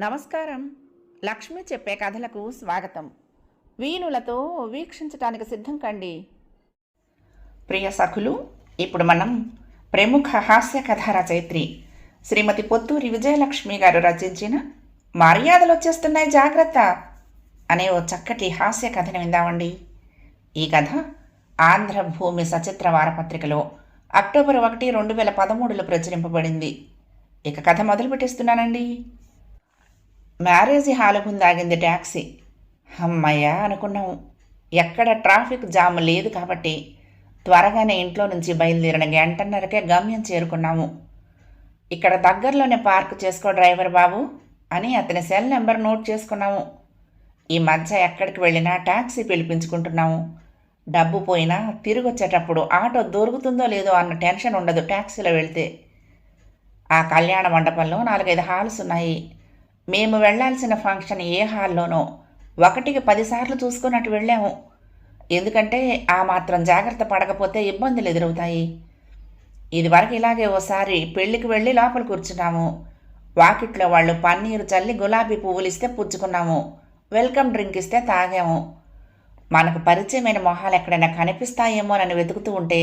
నమస్కారం. లక్ష్మి చెప్పే కథలకు స్వాగతం. వీణులతో వీక్షించటానికి సిద్ధం కండి. ప్రియ సఖులు ఇప్పుడు మనం ప్రముఖ హాస్య కథ రచయిత్రి శ్రీమతి పొత్తూరి విజయలక్ష్మి గారు రచించిన మర్యాదలు వచ్చేస్తున్నాయి జాగ్రత్త అనే ఓ చక్కటి హాస్య కథను విందామండి. ఈ కథ ఆంధ్రభూమి సచిత్ర వారపత్రికలో అక్టోబర్ ఒకటి రెండు వేల పదమూడులో ప్రచురింపబడింది. ఇక కథ మొదలు పెట్టేస్తున్నానండి మ్యారేజీ హాల్ ముందు ట్యాక్సీ. అమ్మయ్యా అనుకున్నాము. ఎక్కడ ట్రాఫిక్ జామ్ లేదు కాబట్టి త్వరగానే ఇంట్లో నుంచి బయలుదేరిన గంటన్నరకే గమ్యం చేరుకున్నాము. ఇక్కడ దగ్గరలోనే పార్క్ చేసుకో డ్రైవర్ బాబు అని అతని సెల్ నెంబర్ నోట్ చేసుకున్నాము. ఈ మధ్య ఎక్కడికి వెళ్ళినా ట్యాక్సీ పిలిపించుకుంటున్నాము. డబ్బు పోయినా తిరిగి వచ్చేటప్పుడు ఆటో దొరుకుతుందో లేదో అన్న టెన్షన్ ఉండదు ట్యాక్సీలో వెళ్తే. ఆ కళ్యాణ మండపంలో నాలుగైదు హాల్స్ ఉన్నాయి. మేము వెళ్ళాల్సిన ఫంక్షన్ ఏ హాల్లోనో ఒకటికి పదిసార్లు చూసుకున్నట్టు వెళ్ళాము. ఎందుకంటే ఆ మాత్రం జాగ్రత్త పడకపోతే ఇబ్బందులు ఎదురవుతాయి. ఇదివరకు ఇలాగే ఓసారి పెళ్ళికి వెళ్ళి లోపల కూర్చున్నాము. వాకిట్లో వాళ్ళు పన్నీరు చల్లి గులాబీ పువ్వులు ఇస్తే పుచ్చుకున్నాము. వెల్కమ్ డ్రింక్ ఇస్తే తాగాము. మనకు పరిచయమైన మొహాలు ఎక్కడైనా కనిపిస్తాయేమో అని వెతుకుతూ ఉంటే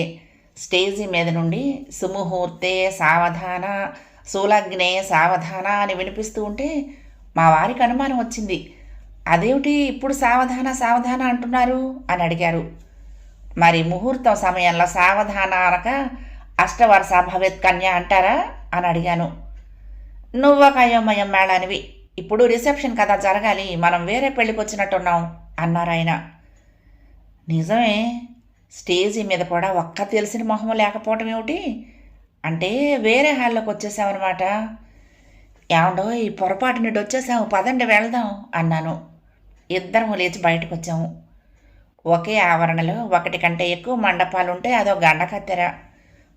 స్టేజీ మీద నుండి సుముహూర్తే సావధాన సూలగ్నే సావధాన అని వినిపిస్తూ ఉంటే మా వారికి అనుమానం వచ్చింది. అదేమిటి ఇప్పుడు సావధాన సావధాన అంటున్నారు? అని అడిగారు. మరి ముహూర్తం సమయంలో సావధాన అనక అష్టవర్ష భవేత్ కన్య అంటారా? అని అడిగాను. నువ్వొక అయోమయం మేళానివి. ఇప్పుడు రిసెప్షన్ కదా జరగాలి. మనం వేరే పెళ్ళికి వచ్చినట్టున్నాం అన్నారు ఆయన. నిజమే. స్టేజీ మీద కూడా ఒక్క తెలిసిన మొహం లేకపోవటం ఏమిటి? అంటే వేరే హాల్లోకి వచ్చేసామన్నమాట ఏమండో ఈ పొరపాటు నుండి వచ్చేసాము పదండి వెళ్దాం అన్నాను. ఇద్దరం లేచి బయటకు వచ్చాము ఒకే ఆవరణలో ఒకటి కంటే ఎక్కువ మండపాలు ఉంటే అదో గండకత్తెర.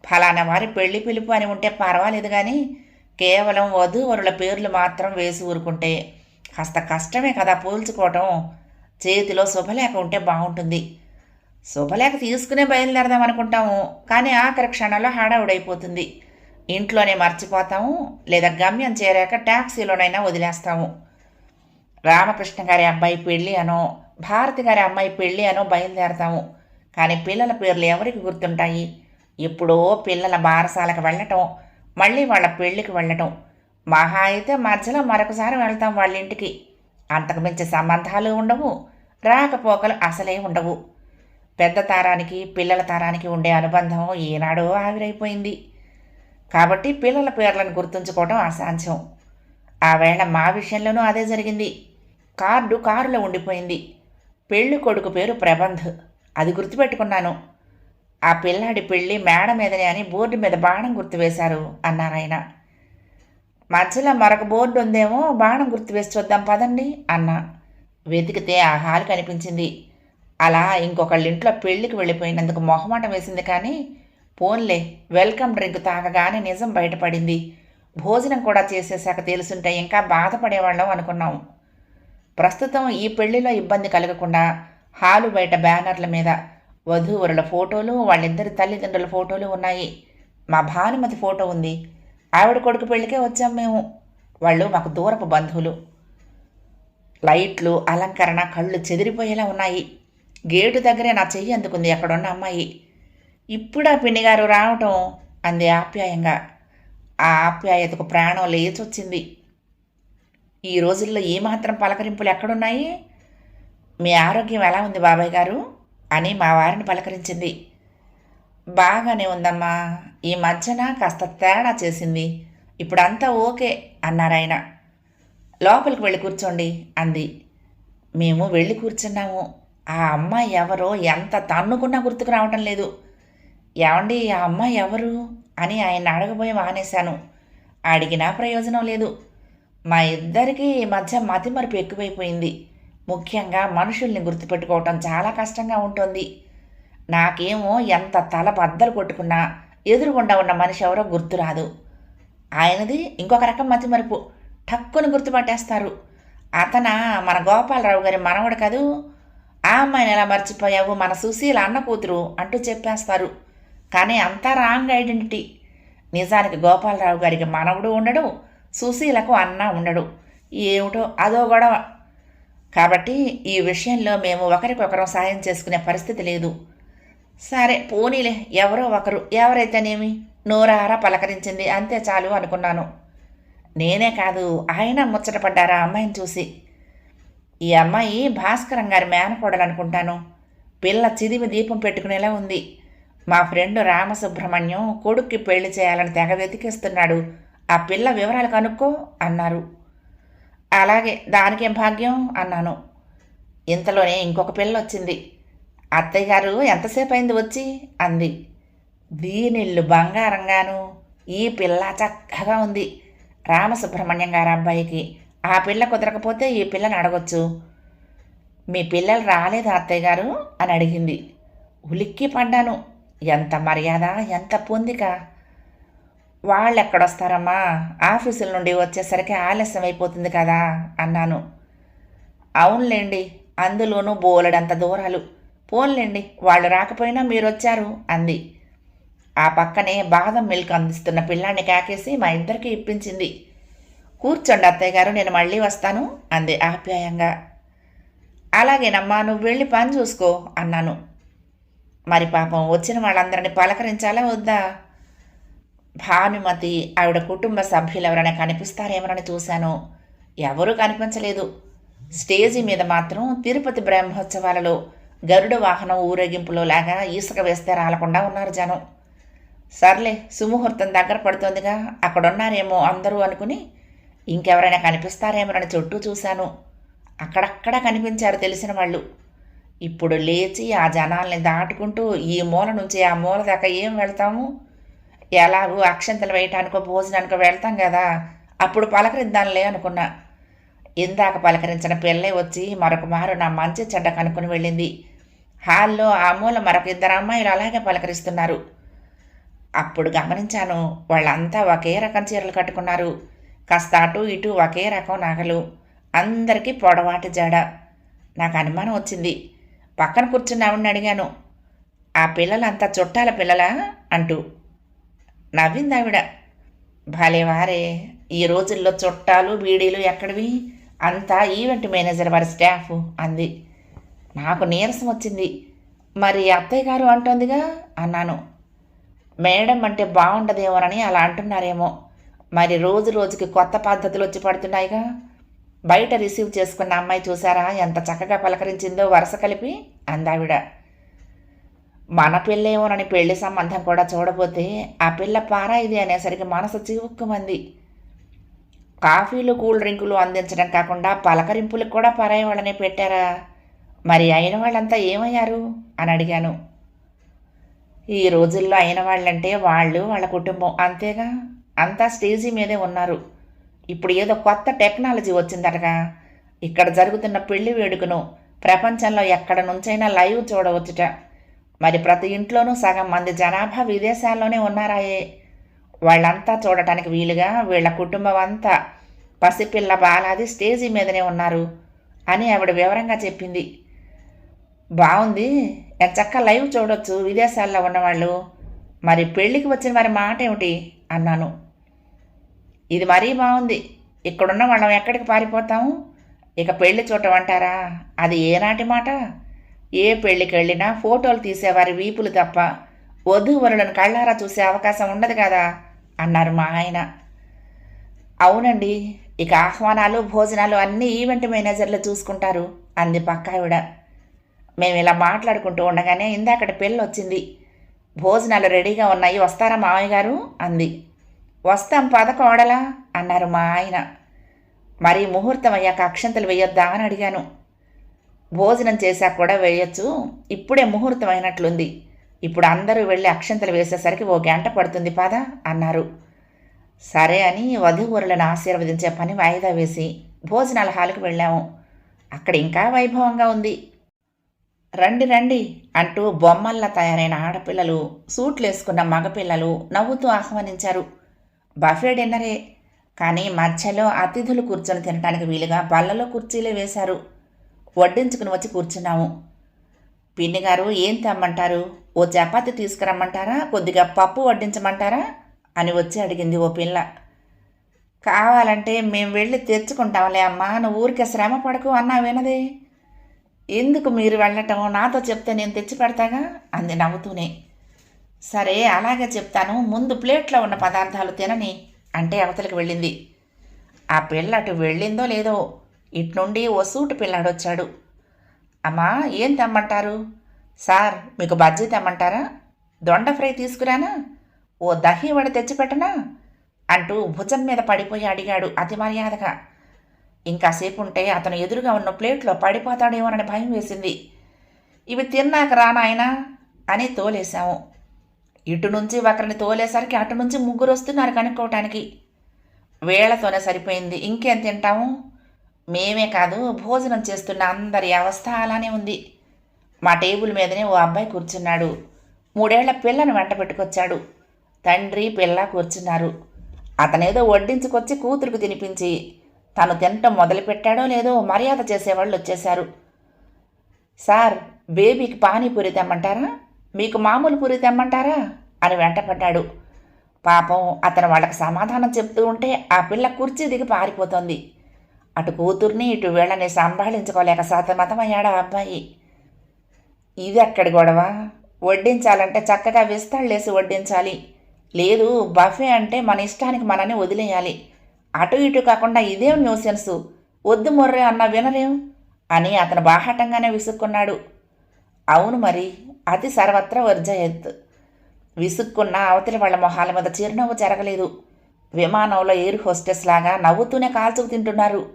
ఫలానా వారి పెళ్ళి పిలుపు అని ఉంటే పర్వాలేదు కానీ కేవలం వధూవరుల పేర్లు మాత్రం వేసి ఊరుకుంటే. కాస్త కష్టమే కదా పోల్చుకోవటం. చేతిలో శుభలేఖ ఉంటే బాగుంటుంది శుభలేఖ తీసుకునే బయలుదేరదాం అనుకుంటాము కానీ ఆఖరి క్షణంలో హడావుడైపోతుంది. ఇంట్లోనే మర్చిపోతాము లేదా గమ్యం చేరాక ట్యాక్సీలోనైనా వదిలేస్తాము. రామకృష్ణ గారి అబ్బాయి పెళ్ళి అనో భారతి గారి అమ్మాయి పెళ్ళి అనో బయలుదేరతాము. కానీ పిల్లల పేర్లు ఎవరికి గుర్తుంటాయి? ఎప్పుడో పిల్లల బారసాలకు వెళ్ళటం మళ్ళీ వాళ్ళ పెళ్ళికి వెళ్ళటం. మహా అయితే మధ్యలో మరొకసారి వెళ్తాం వాళ్ళ ఇంటికి. అంతకుమించి సంబంధాలు ఉండవు రాకపోకలు అసలే ఉండవు. పెద్ద తరానికి పిల్లల తరానికి ఉండే అనుబంధం ఈనాడో ఆవిరైపోయింది. కాబట్టి పిల్లల పేర్లను గుర్తుంచుకోవడం అసాధ్యం. ఆ వేళ మా విషయంలోనూ అదే జరిగింది. కార్డు కారులో ఉండిపోయింది. పెళ్ళి కొడుకు పేరు ప్రబంధ్. అది గుర్తుపెట్టుకున్నాను. ఆ పిల్లాడి పెళ్ళి మేడ మీదనే అని బోర్డు మీద బాణం గుర్తు వేశారు అన్నారాయన మధ్యలో మరొక బోర్డు ఉందేమో బాణం గుర్తు వేసి చూద్దాం పదండి అన్నా. వెతికితే ఆ హాల్ కనిపించింది. అలా ఇంకొకళ్ళ ఇంట్లో పెళ్ళికి వెళ్ళిపోయినందుకు మొహమాటం వేసింది కానీ పోన్లే వెల్కమ్ డ్రింక్ తాగగానే నిజం బయటపడింది. భోజనం కూడా చేసేశాక తెలుసుంటే ఇంకా బాధపడేవాళ్ళం అనుకున్నాం. ప్రస్తుతం ఈ పెళ్ళిలో ఇబ్బంది కలగకుండా హాలు బయట బ్యానర్ల మీద వధూవరుల ఫోటోలు వాళ్ళిద్దరి తల్లిదండ్రుల ఫోటోలు ఉన్నాయి. మా భానుమతి ఫోటో ఉంది. ఆవిడ కొడుకు పెళ్ళికే వచ్చాం మేము. వాళ్ళు మాకు దూరపు బంధువులు. లైట్లు అలంకరణ కళ్ళు చెదిరిపోయేలా ఉన్నాయి. గేటు దగ్గరే నా చెయ్యి అందుకుంది అక్కడున్న అమ్మాయి. ఇప్పుడా పిన్నిగారు రావటం? అంది ఆప్యాయంగా. ఆ ఆప్యాయతకు ప్రాణం లేచొచ్చింది. ఈ రోజుల్లో ఏమాత్రం పలకరింపులు ఎక్కడున్నాయి? మీ ఆరోగ్యం ఎలా ఉంది బాబాయ్ గారు? అని మా వారిని పలకరించింది. బాగానే ఉందమ్మా. ఈ మధ్యన కాస్త తేడా చేసింది. ఇప్పుడంతా ఓకే అన్నారాయన. లోపలికి వెళ్ళి కూర్చోండి అంది. మేము వెళ్ళి కూర్చున్నాము. ఆ అమ్మాయి ఎవరో ఎంత తన్నుకున్నా గుర్తుకు రావటం లేదు. ఏమండి ఆ అమ్మాయి ఎవరు? అని ఆయన అడగబోయి మానేశాను. అడిగినా ప్రయోజనం లేదు. మా ఇద్దరికి మధ్య మధ్య మతిమరుపు ఎక్కువైపోయింది. ముఖ్యంగా మనుషుల్ని గుర్తుపెట్టుకోవటం చాలా కష్టంగా ఉంటుంది. నాకేమో ఎంత తల బద్దలు కొట్టుకున్నా ఎదురుగుండా ఉన్న మనిషి ఎవరో గుర్తురాదు ఆయనది ఇంకొక రకం మతిమరుపు. టక్కుని గుర్తుపట్టేస్తారు. అతన మన గోపాలరావు గారి మనవడు కదూ? ఆ అమ్మాయిని ఎలా మర్చిపోయావు? మన సుశీల అన్న కూతురు అంటూ చెప్పేస్తారు. కానీ అంతా రాంగ్ ఐడెంటిటీ. నిజానికి గోపాలరావు గారికి మనవడు ఉండడు సుశీలకు అన్న ఉండడు. ఏమిటో అదో గొడవ. కాబట్టి ఈ విషయంలో మేము ఒకరికొకరం సాయం చేసుకునే పరిస్థితి లేదు. సరే పోనీలే ఎవరో ఒకరు. ఎవరైతేనేమి? నోరారా పలకరించింది. అంతే చాలు అనుకున్నాను. నేనే కాదు ఆయన ముచ్చటపడ్డారా అమ్మాయిని చూసి. ఈ అమ్మాయి భాస్కరం గారి మేనకోడలు అనుకుంటాను పిల్ల చిదిమి దీపం పెట్టుకునేలా ఉంది. మా ఫ్రెండ్ రామసుబ్రహ్మణ్యం కొడుక్కి పెళ్ళి చేయాలని తెగ వెతికిస్తున్నాడు. ఆ పిల్ల వివరాలు కనుక్కో అన్నారు. అలాగే దానికేం భాగ్యం అన్నాను. ఇంతలోనే ఇంకొక పిల్ల వచ్చింది. అత్తయ్య గారు ఎంతసేపు అయింది వచ్చి? అంది. దీనిల్లు బంగారంగాను ఈ పిల్ల చక్కగా ఉంది. రామసుబ్రహ్మణ్యం గారి అబ్బాయికి ఆ పిల్ల కుదరకపోతే ఈ పిల్లని అడగొచ్చు. మీ పిల్లలు రాలేదు అత్తయ్య గారు అని అడిగింది. ఉలిక్కి పడ్డాను. ఎంత మర్యాద ఎంత పొందిక. వాళ్ళు ఎక్కడొస్తారమ్మా ఆఫీసుల నుండి వచ్చేసరికి ఆలస్యం అయిపోతుంది కదా అన్నాను. అవునులేండి అందులోనూ బోలెడంత దూరాలు. పోన్లేండి వాళ్ళు రాకపోయినా మీరు వచ్చారు అంది. ఆ పక్కనే బాదం మిల్క్ అందిస్తున్న పిల్లాన్ని కాకేసి మా ఇద్దరికి ఇప్పించింది. కూర్చోండి అత్తయ్య గారు నేను మళ్ళీ వస్తాను అంది ఆప్యాయంగా. అలాగేనమ్మా నువ్వు వెళ్ళి పని చూసుకో అన్నాను. మరి పాపం వచ్చిన వాళ్ళందరినీ పలకరించాలా వద్దా? భానుమతి ఆవిడ కుటుంబ సభ్యులు ఎవరైనా కనిపిస్తారేమోనని చూశాను. ఎవరూ కనిపించలేదు. స్టేజీ మీద మాత్రం తిరుపతి బ్రహ్మోత్సవాలలో గరుడ వాహనం ఊరేగింపులో లాగా ఇసుక వేస్తే రాలకుండా ఉన్నారు జనం. సర్లే సుముహూర్తం దగ్గర పడుతోందిగా అక్కడున్నారేమో అందరూ అనుకుని ఇంకెవరైనా కనిపిస్తారేమోనని చుట్టూ చూశాను. అక్కడక్కడ కనిపించారు తెలిసిన వాళ్ళు. ఇప్పుడు లేచి ఆ జనాల్ని దాటుకుంటూ ఈ మూల నుంచి ఆ మూల దాకా ఏం వెళ్తాము? ఎలాగూ అక్షంతలు వేయటానికో భోజనానికో వెళ్తాం కదా. అప్పుడు పలకరిద్దాంలే అనుకున్నా. ఇందాక పలకరించిన పిల్లే వచ్చి మరొక మారు నా మంచి చెడ్డ కనుక్కొని వెళ్ళింది. హాల్లో ఆ మూల మరొక ఇద్దరు అమ్మాయిలు అలాగే పలకరిస్తున్నారు. అప్పుడు గమనించాను వాళ్ళంతా ఒకే రకం చీరలు కట్టుకున్నారు. కాస్త అటు ఇటు ఒకే రకం నగలు. అందరికీ పొడవాటి జడ. నాకు అనుమానం వచ్చింది. పక్కన కూర్చున్న ఆవిడని అడిగాను. ఆ పిల్లలంతా చుట్టాల పిల్లలా? అంటూ. నవ్వింది ఆవిడ. భలే వారే. ఈ రోజుల్లో చుట్టాలు బీడీలు ఎక్కడివి? అంతా ఈవెంట్ మేనేజర్ వారి స్టాఫ్ అంది. నాకు నీరసం వచ్చింది. మరి అత్తయ్య గారు అంటోందిగా? అన్నాను. మేడం అంటే బాగుండదేమోనని అలా అంటున్నారేమో. మరి రోజు రోజుకి కొత్త పద్ధతులు వచ్చి పడుతున్నాయిగా? బయట రిసీవ్ చేసుకున్న అమ్మాయి చూసారా ఎంత చక్కగా పలకరించిందో వరుస కలిపి అందావిడ. మన పిల్లేమోనని పెళ్ళి సంబంధం కూడా చూడబోతే ఆ పిల్ల పారాయిది అనేసరికి మనసు చివుక్కుమంది. కాఫీలు కూల్ డ్రింకులు అందించడం కాకుండా పలకరింపులకు కూడా పరాయి వాళ్ళని పెట్టారా? మరి అయిన వాళ్ళంతా ఏమయ్యారు? అని అడిగాను. ఈ రోజుల్లో అయిన వాళ్ళంటే వాళ్ళు వాళ్ళ కుటుంబం అంతేగా? అంతా స్టేజీ మీదే ఉన్నారు. ఇప్పుడు ఏదో కొత్త టెక్నాలజీ వచ్చిందటగా. ఇక్కడ జరుగుతున్న పెళ్ళి వేడుకను ప్రపంచంలో ఎక్కడ నుంచైనా లైవ్ చూడవచ్చుట. మరి ప్రతి ఇంట్లోనూ సగం మంది జనాభా విదేశాల్లోనే ఉన్నారాయే. వాళ్ళంతా చూడటానికి వీలుగా వీళ్ళ కుటుంబం అంతా పసిపిల్ల బాలాది స్టేజీ మీదనే ఉన్నారు అని ఆవిడ వివరంగా చెప్పింది. బాగుంది చక్క లైవ్ చూడొచ్చు విదేశాల్లో ఉన్నవాళ్ళు. మరి పెళ్ళికి వచ్చిన వారి మాట ఏమిటి అన్నాను. ఇది మరీ బాగుంది. ఇక్కడున్న వాళ్ళం ఎక్కడికి పారిపోతాము? ఇక పెళ్ళి చూడటం అంటారా? అది ఏనాటి మాట? ఏ పెళ్ళికి వెళ్ళినా ఫోటోలు తీసేవారి వీపులు తప్ప వధూవరులను కళ్ళారా చూసే అవకాశం ఉండదు కదా? అన్నారు మా ఆయన. అవునండి ఇక ఆహ్వానాలు భోజనాలు అన్నీ ఈవెంట్ మేనేజర్లు చూసుకుంటారు అంది పక్కావిడ మేము ఇలా మాట్లాడుకుంటూ ఉండగానే ఇందాకటి పెళ్ళి వచ్చింది భోజనాలు రెడీగా ఉన్నాయి వస్తారా మామయ్య గారు? అంది. వస్తాం పద కోడలా అన్నారు మా ఆయన. మరి ముహూర్తం అయ్యాక అక్షంతలు వేయొద్దా అని అడిగాను. భోజనం చేశాక కూడా వేయొచ్చు ఇప్పుడే ముహూర్తం అయినట్లుంది. ఇప్పుడు అందరూ వెళ్ళి అక్షంతలు వేసేసరికి ఓ గంట పడుతుంది పద అన్నారు. సరే అని వధువరులను ఆశీర్వదించే పని వాయిదా వేసి భోజనాల హాలుకు వెళ్ళాము. అక్కడ ఇంకా వైభవంగా ఉంది. రండి రండి అంటూ బొమ్మల్లా తయారైన ఆడపిల్లలు సూట్లు వేసుకున్న మగపిల్లలు నవ్వుతూ ఆహ్వానించారు. బఫే డిన్నరే. కానీ మధ్యలో అతిథులు కూర్చొని తినడానికి వీలుగా బల్లలో కుర్చీలే వేశారు. వడ్డించుకుని వచ్చి కూర్చున్నాము. పిన్ని గారు ఏం తెమ్మంటారు? ఓ చపాతి తీసుకురమ్మంటారా? కొద్దిగా పప్పు వడ్డించమంటారా? అని వచ్చి అడిగింది ఓ పిల్ల. కావాలంటే మేము వెళ్ళి తెచ్చుకుంటాంలే అమ్మా నువ్వు ఊరికే శ్రమ పడకు అన్నా వినదే. ఎందుకు మీరు వెళ్ళటం నాతో చెప్తే నేను తెచ్చి పెడతాగా? అంది నవ్వుతూనే. సరే అలాగే చెప్తాను. ముందు ప్లేట్లో ఉన్న పదార్థాలు తినని అంటే అవతలికి వెళ్ళింది. ఆ పిల్ల అటు వెళ్ళిందో లేదో ఇట్నుండి ఓ సూటు పిల్లాడొచ్చాడు అమ్మా ఏం తెమ్మంటారు? సార్ మీకు బజ్జీ తెమ్మంటారా? దొండ ఫ్రై తీసుకురానా? ఓ దహి వడ తెచ్చిపెట్టనా? అంటూ భుజం మీద పడిపోయి అడిగాడు అతి మర్యాదగా. ఇంకాసేపు ఉంటే అతను ఎదురుగా ఉన్న ప్లేట్లో పడిపోతాడేమోనని భయం వేసింది. ఇవి తిన్నాక రా నాయనా అని తోలేశాము. ఇటు నుంచి ఒకరిని తోలేసరికి అటు నుంచి ముగ్గురు వస్తున్నారు కనుక్కోవటానికి. వేళతోనే సరిపోయింది. ఇంకేం తింటాము? మేమే కాదు భోజనం చేస్తున్న అందరి అవస్థ అలానే ఉంది. మా టేబుల్ మీదనే ఓ అబ్బాయి కూర్చున్నాడు. మూడేళ్ళ పిల్లను వెంట పెట్టుకొచ్చాడు. తండ్రి పిల్ల కూర్చున్నారు. అతనేదో వడ్డించుకొచ్చి కూతురుకు తినిపించి తను తినటం మొదలుపెట్టాడో లేదో మర్యాద చేసేవాళ్ళు వచ్చేశారు. సార్ బేబీకి పానీపూరి తెమ్మంటారా? మీకు మామూలు పూరి తెమ్మంటారా? అని వెంటపడ్డాడు. పాపం అతను వాళ్ళకి సమాధానం చెప్తూ ఉంటే ఆ పిల్ల కుర్చీ దిగి పారిపోతుంది. అటు కూతుర్ని ఇటు వీళ్ళని సంభాళించుకోలేక సతమతమయ్యాడు ఆ అబ్బాయి. ఇది ఎక్కడి గొడవ? వడ్డించాలంటే చక్కగా విస్తళ్ళేసి వడ్డించాలి. లేదు బఫే అంటే మన ఇష్టానికి మనని వదిలేయాలి. అటు ఇటు కాకుండా ఇదేం న్యూసెన్స్? వద్దు మొర్రే అన్న వినరేం? అని అతను బాహాటంగానే విసుక్కున్నాడు. అవును మరి అతి సర్వత్రా వర్జయత్. విసుక్కున్న అవతలి వాళ్ళ మొహాల మీద చిరునవ్వు జరగలేదు. విమానంలో ఎయిర్ హోస్టెస్ లాగా నవ్వుతూనే కాల్చుకు తింటున్నారు.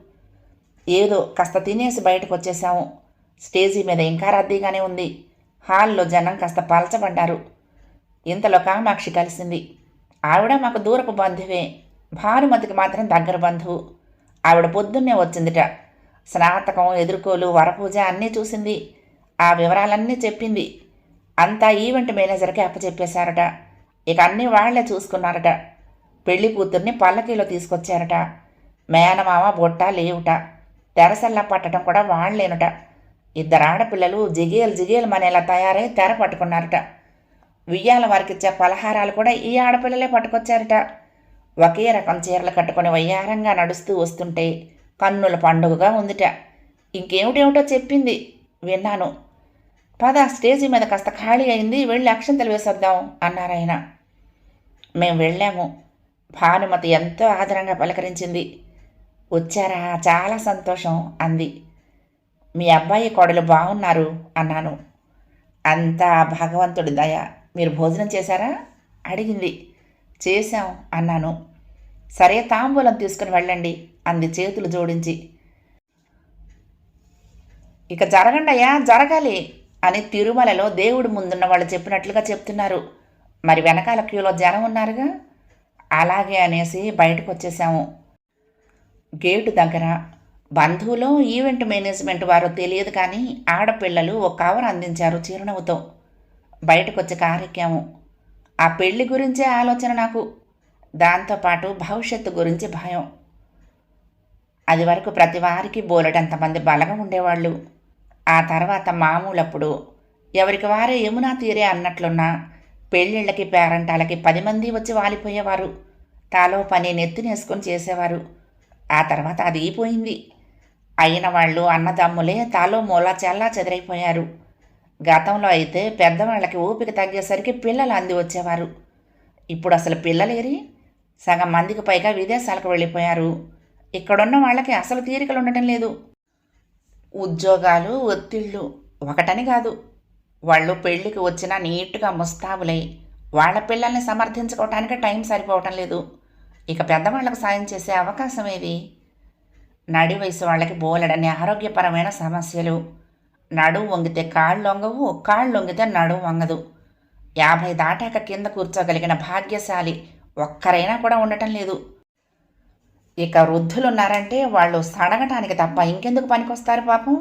ఏదో కాస్త తినేసి బయటకు వచ్చేసాము స్టేజీ మీద ఇంకా రద్దీగానే ఉంది. హాల్లో జనం కాస్త పలచబడ్డారు. ఇంతలో కామాక్షి కలిసింది. ఆవిడ మాకు దూరపు బంధువే. భానుమతికి మాత్రం దగ్గర బంధువు. ఆవిడ పొద్దున్నే వచ్చిందిట. స్నాతకం ఎదుర్కోలు వరపూజ అన్నీ చూసింది. ఆ వివరాలన్నీ చెప్పింది. అంతా ఈవెంట్ మేనేజర్కి అప్పచెప్పేశారట. ఇక అన్నీ వాళ్ళే చూసుకున్నారట. పెళ్ళి కూతుర్ని పల్లకీలో తీసుకొచ్చారట. మేనమామ బొట్ట లేవుట. తెరసల్లా పట్టడం కూడా వాళ్ళేనుట ఇద్దరు ఆడపిల్లలు జిగేలు జిగేలు మనేలా తయారై తెర పట్టుకున్నారట. వియ్యాల వారికిచ్చే పలహారాలు కూడా ఈ ఆడపిల్లలే పట్టుకొచ్చారట. ఒకే రకం చీరలు కట్టుకొని వయ్యారంగా నడుస్తూ వస్తుంటే కన్నుల పండుగగా ఉందిట. ఇంకేమిటేమిటో చెప్పింది. విన్నాను. పద స్టేజీ మీద కాస్త ఖాళీ అయింది వెళ్ళి అక్షంతలు వేసొద్దాం అన్నారాయన మేము వెళ్ళాము. భానుమతి ఎంతో ఆదరంగా పలకరించింది. వచ్చారా? చాలా సంతోషం అంది. మీ అబ్బాయి కోడలు బాగున్నారు అన్నాను. అంతా భగవంతుడి దయ. మీరు భోజనం చేశారా? అడిగింది. చేశాం అన్నాను. సరే తాంబూలం తీసుకుని వెళ్ళండి అంది చేతులు జోడించి. ఇక జరగండయ్యా జరగాలి అని తిరుమలలో దేవుడు ముందున్న వాళ్ళు చెప్పినట్లుగా చెప్తున్నారు. మరి వెనకాల క్యూలో జనం ఉన్నారుగా? అలాగే అనేసి బయటకు వచ్చేసాము. గేటు దగ్గర బంధువులో ఈవెంట్ మేనేజ్మెంట్ వారు తెలియదు కానీ ఆడపిల్లలు ఒక కవర్ అందించారు చిరునవ్వుతో. బయటకు వచ్చి కారెక్కాము. ఆ పెళ్ళి గురించే ఆలోచన నాకు. దాంతోపాటు భవిష్యత్తు గురించి భయం. అది వరకు ప్రతి వారికి బోలెడంతమంది బలగం ఉండేవాళ్ళు. ఆ తర్వాత మామూలప్పుడు ఎవరికి వారే యమునా తీరే అన్నట్లున్నా పెళ్ళిళ్ళకి పేరంటాలకి పది మంది వచ్చి వాలిపోయేవారు. తాలో పని నెత్తినేసుకొని చేసేవారు. ఆ తర్వాత అది అయిపోయింది. అయిన వాళ్ళు అన్నదమ్ములే తాలో మూల చల్లా చెదిరైపోయారు. గతంలో అయితే పెద్దవాళ్ళకి ఊపిక తగ్గేసరికి పిల్లలు అంది వచ్చేవారు. ఇప్పుడు అసలు పిల్లలేరి? సగం మందికి పైగా విదేశాలకు వెళ్ళిపోయారు. ఇక్కడున్న వాళ్ళకి అసలు తీరికలు ఉండటం లేదు. ఉద్యోగాలు ఒత్తిళ్ళు ఒకటని కాదు. వాళ్ళు పెళ్ళికి వచ్చినా నీట్గా ముస్తాబులై వాళ్ళ పిల్లల్ని సమర్థించుకోవటానికి టైం సరిపోవటం లేదు. ఇక పెద్దవాళ్ళకు సాయం చేసే అవకాశం ఏది? నడి వయసు వాళ్ళకి బోలెడని ఆరోగ్యపరమైన సమస్యలు. నడువు వంగితే కాళ్ళు వంగవు కాళ్ళు వంగితే నడువు వంగదు. యాభై దాటాక కింద కూర్చోగలిగిన భాగ్యశాలి ఒక్కరైనా కూడా ఉండటం లేదు. ఇక వృద్ధులున్నారంటే వాళ్ళు సడగటానికి తప్ప ఇంకెందుకు పనికొస్తారు పాపం?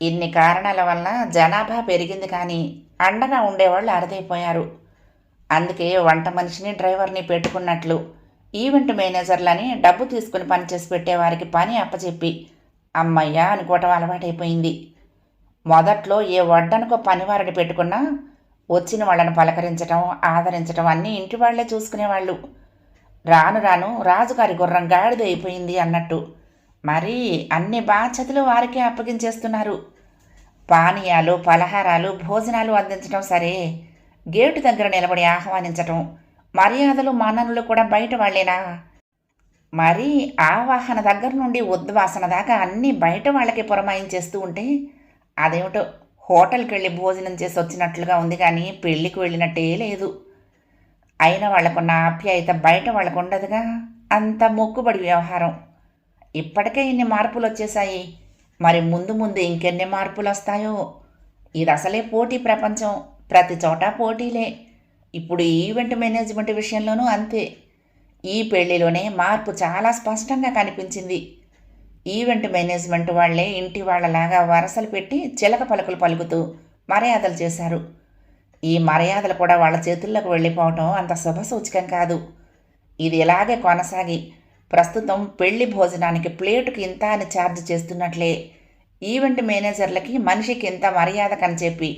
ఇన్ని కారణాల వల్ల జనాభా పెరిగింది కానీ అండగా ఉండేవాళ్ళు అరుదైపోయారు. అందుకే వంట మనిషిని డ్రైవర్ని పెట్టుకున్నట్లు ఈవెంట్ మేనేజర్లని డబ్బు తీసుకుని పనిచేసి పెట్టేవారికి పని అప్పచెప్పి అమ్మయ్య అనుకోవటం అలవాటైపోయింది. మొదట్లో ఏ వడ్డనుకో పనివారిని పెట్టుకున్నా వచ్చిన వాళ్ళని పలకరించటం ఆదరించటం అన్నీ ఇంటి వాళ్ళే చూసుకునేవాళ్ళు. రాను రాను రాజుగారి గుర్రం గాడిద అయిపోయింది అన్నట్టు. మరి అన్ని బాధ్యతలు వారికే అప్పగించేస్తున్నారు. పానీయాలు పలహారాలు భోజనాలు అందించడం సరే. గేటు దగ్గర నిలబడి ఆహ్వానించటం మర్యాదలు మన్ననులు కూడా బయట వాళ్ళేనా? మరి ఆవాహన దగ్గర నుండి ఉద్వాసన దాకా అన్నీ బయట వాళ్ళకి పురమాయించేస్తూ ఉంటే అదేమిటో? హోటల్కి వెళ్ళి భోజనం చేసి వచ్చినట్లుగా ఉంది కానీ పెళ్ళికి వెళ్ళినట్టే లేదు. అయిన వాళ్ళకున్న ఆప్యాయత బయట వాళ్ళకు ఉండదుగా? అంత మొక్కుబడి వ్యవహారం. ఇప్పటికే ఇన్ని మార్పులు వచ్చేసాయి మరి ముందు ముందు ఇంకెన్ని మార్పులు వస్తాయో? ఇది అసలే పోటీ ప్రపంచం. ప్రతి చోట పోటీలే. ఇప్పుడు ఈవెంట్ మేనేజ్మెంట్ విషయంలోనూ అంతే. ఈ పెళ్ళిలోనే మార్పు చాలా స్పష్టంగా కనిపించింది. ఈవెంట్ మేనేజ్మెంట్ వాళ్ళే ఇంటి వాళ్ళలాగా వరసలు పెట్టి చిలక పలుకులు పలుకుతూ మర్యాదలు చేశారు. ఈ మర్యాదలు కూడా వాళ్ళ చేతుల్లోకి వెళ్ళిపోవటం అంత శుభసూచకం కాదు. ఇది ఇలాగే కొనసాగి ప్రస్తుతం పెళ్ళి భోజనానికి ప్లేటుకి ఇంత అని ఛార్జ్ చేస్తున్నట్లే. ఈవెంట్ మేనేజర్లకి మనిషికి ఇంత మర్యాద కని చెప్పి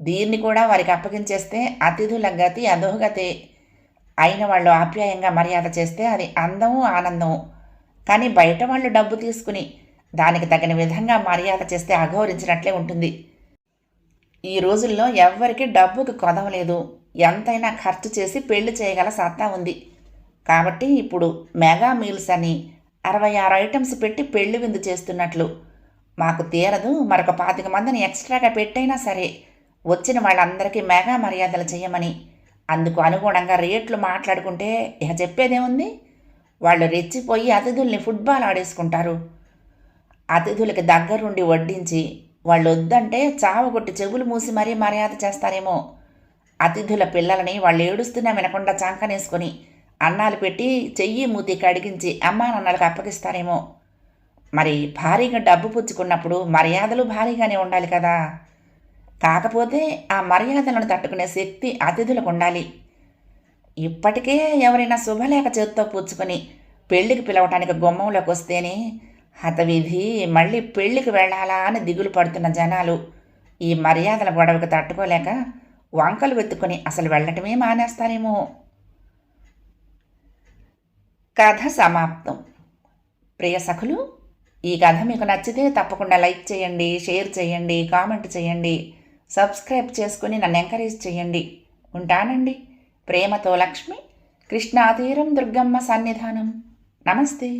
దీన్ని కూడా వారికి అప్పగించేస్తే అతిథుల గతి అధోగతే. అయిన వాళ్ళు ఆప్యాయంగా మర్యాద చేస్తే అది అందము ఆనందం. కానీ బయట వాళ్ళు డబ్బు తీసుకుని దానికి తగిన విధంగా మర్యాద చేస్తే అఘోరించినట్లే ఉంటుంది. ఈ రోజుల్లో ఎవ్వరికి డబ్బుకి కొదవలేదు. ఎంతైనా ఖర్చు చేసి పెళ్ళి చేయగల సత్తా ఉంది. కాబట్టి ఇప్పుడు మెగా మీల్స్ అని అరవై ఆరు ఐటమ్స్ పెట్టి పెళ్ళి విందు చేస్తున్నట్లు. మాకు తీరదు. మరొక పాతిక మందిని ఎక్స్ట్రాగా పెట్టైనా సరే వచ్చిన వాళ్ళందరికీ మెగా మర్యాదలు చేయమని అందుకు అనుగుణంగా రేట్లు మాట్లాడుకుంటే ఇక చెప్పేదేముంది? వాళ్ళు రెచ్చిపోయి అతిథుల్ని ఫుట్బాల్ ఆడేసుకుంటారు. అతిథులకి దగ్గరుండి వడ్డించి వాళ్ళు వద్దంటే చావగొట్టి చెవులు మూసి మరీ మర్యాద చేస్తారేమో. అతిథుల పిల్లలని వాళ్ళు ఏడుస్తున్నా వినకుండా చాంకనేసుకొని అన్నాలు పెట్టి చెయ్యి మూతి కడిగించి అమ్మా నాన్నలకు అప్పగిస్తారేమో. మరి భారీగా డబ్బు పుచ్చుకున్నప్పుడు మర్యాదలు భారీగానే ఉండాలి కదా. కాకపోతే ఆ మర్యాదలను తట్టుకునే శక్తి అతిథులకు ఉండాలి. ఇప్పటికే ఎవరైనా శుభలేఖ చేత్తో పుచ్చుకొని పెళ్ళికి పిలవటానికి గుమ్మంలోకి వస్తేనే హతవిధి మళ్ళీ పెళ్ళికి వెళ్ళాలా అని దిగులు పడుతున్న జనాలు ఈ మర్యాదల గొడవకు తట్టుకోలేక వంకలు వెతుక్కొని అసలు వెళ్ళటమే మానేస్తారేమో. కథ సమాప్తం. ప్రియ సఖులు ఈ కథ మీకు నచ్చితే తప్పకుండా లైక్ చేయండి షేర్ చేయండి కామెంట్ చేయండి సబ్స్క్రైబ్ చేసుకుని నన్ను ఎంకరేజ్ చేయండి. ఉంటానండి. ప్రేమతో లక్ష్మి కృష్ణాతీరం దుర్గమ్మ సన్నిధానం. నమస్తే.